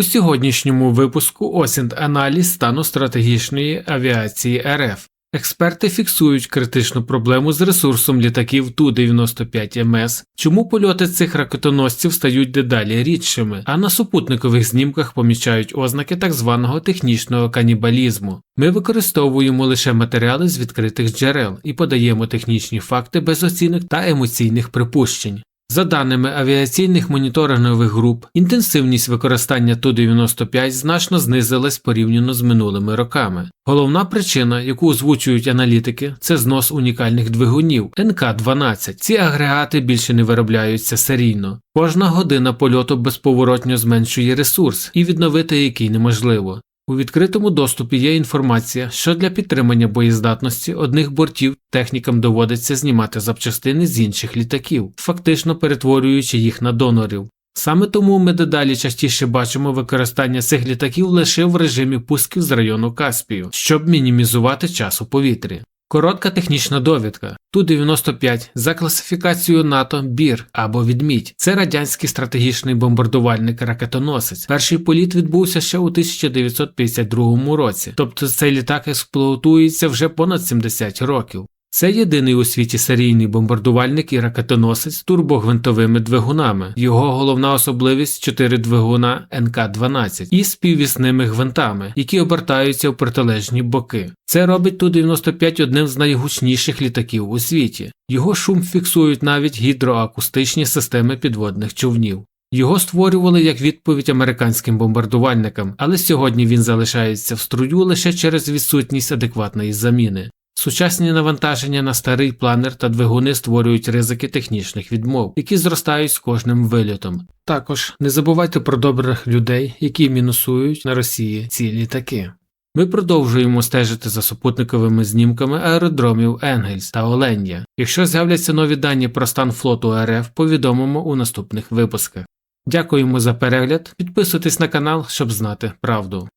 У сьогоднішньому випуску осінт аналіз стану стратегічної авіації РФ. Експерти фіксують критичну проблему з ресурсом літаків Ту-95МС, чому польоти цих ракетоносців стають дедалі рідшими, а на супутникових знімках помічають ознаки так званого технічного канібалізму. Ми використовуємо лише матеріали з відкритих джерел і подаємо технічні факти без оцінок та емоційних припущень. За даними авіаційних моніторингових груп, інтенсивність використання Ту-95 значно знизилась порівняно з минулими роками. Головна причина, яку озвучують аналітики, це знос унікальних двигунів НК-12. Ці агрегати більше не виробляються серійно. Кожна година польоту безповоротньо зменшує ресурс, і відновити який неможливо. У відкритому доступі є інформація, що для підтримання боєздатності одних бортів технікам доводиться знімати запчастини з інших літаків, фактично перетворюючи їх на донорів. Саме тому ми дедалі частіше бачимо використання цих літаків лише в режимі пусків з району Каспію, щоб мінімізувати час у повітрі. Коротка технічна довідка Ту-95 за класифікацією НАТО БІР або Відмідь. Це радянський стратегічний бомбардувальник-ракетоносець. Перший політ відбувся ще у 1952 році, тобто цей літак експлуатується вже понад 70 років. Це єдиний у світі серійний бомбардувальник і ракетоносець з турбогвинтовими двигунами. Його головна особливість 4 двигуна НК-12 із співвісними гвинтами, які обертаються в протилежні боки. Це робить Ту-95 одним з найгучніших літаків у світі. Його шум фіксують навіть гідроакустичні системи підводних човнів. Його створювали як відповідь американським бомбардувальникам, але сьогодні він залишається в струю лише через відсутність адекватної заміни. Сучасні навантаження на старий планер та двигуни створюють ризики технічних відмов, які зростають з кожним вильотом. Також не забувайте про добрих людей, які мінусують на Росії ці літаки. Ми продовжуємо стежити за супутниковими знімками аеродромів Енгельс та Оленя. Якщо з'являться нові дані про стан флоту РФ, повідомимо у наступних випусках. Дякуємо за перегляд, підписуйтесь на канал, щоб знати правду.